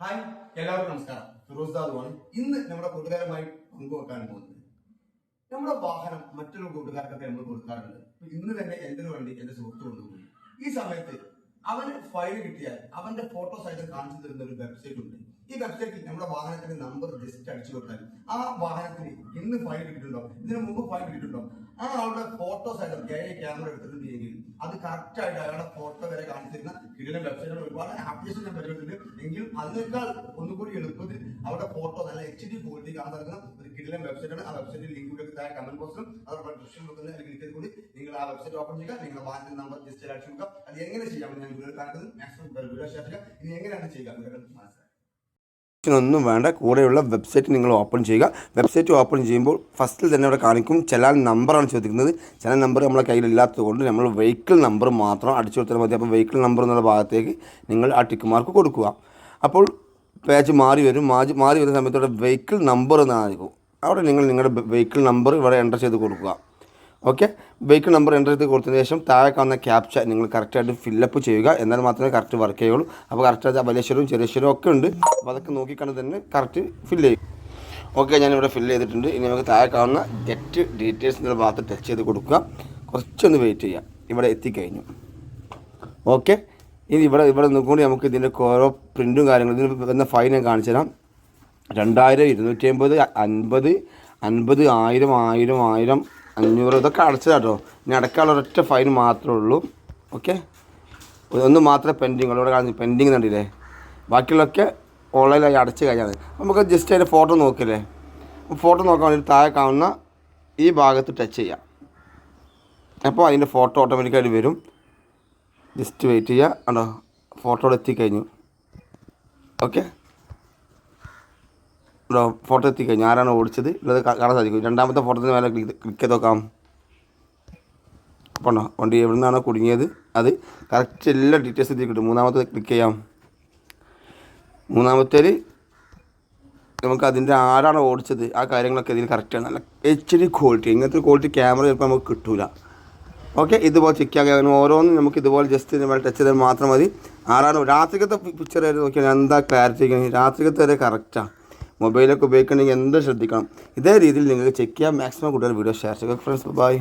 Hi എല്ലാവർക്കും നമസ്കാരം. ഫിറോസ് ദാദുവാണ് ഇന്ന് നമ്മുടെ കൂട്ടുകാരുമായി പങ്കുവെക്കാൻ പോകുന്നത്. നമ്മുടെ വാഹനം മറ്റൊരു കൂട്ടുകാർക്കൊക്കെ നമ്മൾ കൊടുക്കാറുണ്ട്. ഇന്ന് തന്നെ എന്തിനു വണ്ടി എന്റെ സുഹൃത്ത് കൊണ്ടുപോയി. ഈ സമയത്ത് അവന് ഫയൽ കിട്ടിയാൽ അവന്റെ ഫോട്ടോ സഹിതം കാണിച്ചു തരുന്ന ഒരു വെബ്സൈറ്റ് ഉണ്ട്. ഈ വെബ്സൈറ്റിൽ നമ്മുടെ വാഹനത്തിന്റെ നമ്പർ ജസ്റ്റ് അടിച്ചു കൊടുത്താൽ ആ വാഹനത്തിന് ഇന്ന് ഫയൽ കിട്ടിയിട്ടുണ്ടോ? ഇതിനു മുമ്പ് ഫയൽ കിട്ടിയിട്ടുണ്ടോ? ആ ആളുടെ ഫോട്ടോ സൈഡ് എ ക്യാമറ എടുത്തിട്ടുണ്ട് എങ്കിൽ അത് കറക്റ്റ് ആയിട്ട് അയാളുടെ ഫോട്ടോ വരെ കാണിച്ചിരുന്ന കിടിലൻ വെബ്സൈറ്റുകൾ ഒരുപാട് ആപ്ലിക്കേഷൻ ഞാൻ പരിഗണിച്ചിട്ടുണ്ട് എങ്കിലും അതിനേക്കാൾ ഒന്നുകൂടി എളുപ്പത്തിൽ അവരുടെ ഫോട്ടോ നല്ല എച്ച് ഡി ക്വാളിറ്റി കാണാൻ സാധിക്കുന്ന ഒരു വെബ്സൈറ്റ് വെബ്സൈറ്റാണ് ആ വെബ്സൈറ്റിൽ ലിങ്ക് കൂടി താഴെ കമന്റ് ബോക്സിലും അതോടൊപ്പം ഡിസ്ക്രിപ്ഷൻ കൊടുക്കുന്ന ക്ലിക്ക് ചെയ്ത് കൂടി നിങ്ങൾ ആ വെബ്സൈറ്റ് ഓപ്പൺ ചെയ്യുക. നിങ്ങൾ വാഹനത്തിന്റെ നമ്പർ ജസ്റ്റ് അടിച്ചു കൊടുക്കുക. അത് എങ്ങനെ ചെയ്യാമെന്ന് ഞാൻ വീഡിയോ കാണിക്കുന്നത് മാക്സിമം വീഡിയോ ഷെയർ ചെയ്യുക. ഇനി എങ്ങനെയാണ് ചെയ്യുക മനസ്സിലായി? ഒന്നും വേണ്ട. കൂടെയുള്ള വെബ്സൈറ്റ് നിങ്ങൾ ഓപ്പൺ ചെയ്യുക. വെബ്സൈറ്റ് ഓപ്പൺ ചെയ്യുമ്പോൾ ഫസ്റ്റിൽ തന്നെ അവിടെ കാണിക്കും ചലാൻ നമ്പറാണ് ചോദിക്കുന്നത്. ചലാൻ നമ്പർ നമ്മളെ കയ്യിലില്ലാത്തത് കൊണ്ട് നമ്മൾ വെഹിക്കിൾ നമ്പർ മാത്രം അടിച്ചു കൊടുത്താൽ മതി. അപ്പോൾ വെഹിക്കിൾ നമ്പർ എന്നുള്ള ഭാഗത്തേക്ക് നിങ്ങൾ ആ ടിക്ക് മാർക്ക് കൊടുക്കുക. അപ്പോൾ പേജ് മാറി വരും. മാറി വരുന്ന സമയത്തോടെ വെഹിക്കിൾ നമ്പർ എന്നായിരിക്കും അവിടെ നിങ്ങൾ നിങ്ങളുടെ വെഹിക്കിൾ നമ്പർ ഇവിടെ എന്റർ ചെയ്ത് കൊടുക്കുക. ഓക്കെ വെഹിക്കിൾ നമ്പർ എന്റർ ചെയ്ത് കൊടുത്തതിന് ശേഷം താഴെ കാണുന്ന ക്യാപ്ച നിങ്ങൾ കറക്റ്റായിട്ട് ഫില്ലപ്പ് ചെയ്യുക. എന്നാൽ മാത്രമേ കറക്റ്റ് വർക്ക് ചെയ്യുള്ളൂ അപ്പോൾ കറക്റ്റായിട്ട് വലിയശ്വരവും ചെറിയശ്വരവും ഒക്കെ ഉണ്ട്. അപ്പോൾ അതൊക്കെ നോക്കിക്കണ്ട് തന്നെ കറക്റ്റ് ഫില്ല് ചെയ്യും. ഓക്കെ ഞാനിവിടെ ഫില്ല് ചെയ്തിട്ടുണ്ട്. ഇനി നമുക്ക് താഴെ കാണുന്ന ഗെറ്റ് ഡീറ്റെയിൽസ് എന്നുള്ള ഭാഗത്ത് ടച്ച് ചെയ്ത് കൊടുക്കുക. കുറച്ചൊന്ന് വെയിറ്റ് ചെയ്യാം. ഇവിടെ എത്തിക്കഴിഞ്ഞു. ഓക്കെ ഇനി ഇവിടെ ഇവിടെ നിൽക്കൊണ്ട് നമുക്ക് ഇതിന്റെ ഓരോ പ്രിന്റും കാര്യങ്ങളും ഇതിന് വന്ന ഫൈൻ ഞാൻ കാണിച്ചു തരാം രണ്ടായിരം ഇരുന്നൂറ്റി അമ്പത് അൻപത് അൻപത് ആയിരം ആയിരം ആയിരം അഞ്ഞൂറ് ഇതൊക്കെ അടച്ചതാട്ടോ. ഇനി അടക്കാനുള്ള ഒരൊറ്റ ഫൈൻ മാത്രമേ ഉള്ളൂ. ഓക്കെ? ഒന്ന് മാത്രമേ പെൻഡിങ് ഉള്ളൂ. ഇവിടെ കാണുന്നു പെൻഡിങ് കണ്ടില്ലേ? ബാക്കിയുള്ളതൊക്കെ ഓൺലൈനായി അടച്ച് കഴിഞ്ഞാൽ നമുക്ക് ജസ്റ്റ് അതിന്റെ ഫോട്ടോ നോക്കില്ലേ? ഫോട്ടോ നോക്കാൻ വേണ്ടി താഴെ കാണുന്ന ഈ ഭാഗത്ത് ടച്ച് ചെയ്യാം. അപ്പോൾ അതിന്റെ ഫോട്ടോ ഓട്ടോമാറ്റിക്കായിട്ട് വരും. ജസ്റ്റ് വെയിറ്റ് ചെയ്യുക. കണ്ടോ? ഫോട്ടോ എത്തിക്കഴിഞ്ഞു. ഓക്കെ? ഫോട്ടോ എത്തിക്കഴിഞ്ഞു ആരാണ് ഓടിച്ചത്. കാ- കാണാൻ സാധിക്കും രണ്ടാമത്തെ ഫോട്ടോത്തിന് മേലെ ക്ലിക്ക് ക്ലിക്ക് ചെയ്ത് നോക്കാം. അപ്പോൾ വണ്ടി എവിടെ നിന്നാണോ കുടുങ്ങിയത്? അത് കറക്റ്റ് എല്ലാ ഡീറ്റെയിൽസ് എത്തി കിട്ടും. മൂന്നാമത്തെ ക്ലിക്ക് ചെയ്യാം. മൂന്നാമത്തേൽ നമുക്ക് അതിന്റെ ആരാണ് ഓടിച്ചത്? ആ കാര്യങ്ങളൊക്കെ ഇതിൽ കറക്റ്റാണ് നല്ല എച്ച് ഡി ക്വാളിറ്റി ഇങ്ങനത്തെ ക്വാളിറ്റി ക്യാമറ ചിലപ്പോൾ നമുക്ക് കിട്ടൂല. ഓക്കെ ഇതുപോലെ ചെക്ക് അങ്ങനെ ഓരോന്നും നമുക്ക് ഇതുപോലെ ജസ്റ്റ് നമ്മൾ ടച്ച് ചെയ്താൽ മാത്രം മതി. ആരാണ്? രാത്രിക്കത്തെ പിക്ചർ നോക്കിയാൽ എന്താ ക്ലാരിറ്റി രാത്രിക്കത്തെ വരെ കറക്റ്റാണ് മൊബൈലൊക്കെ ഉപയോഗിക്കണമെങ്കിൽ എന്ത് ശ്രദ്ധിക്കണം. ഇതേ രീതിയിൽ നിങ്ങൾക്ക് ചെക്ക് ചെയ്യാം. മാക്സിമം കൂടുതൽ വീഡിയോ ഷെയർ ചെയ്യുക ഫ്രണ്ട്സ് ബൈ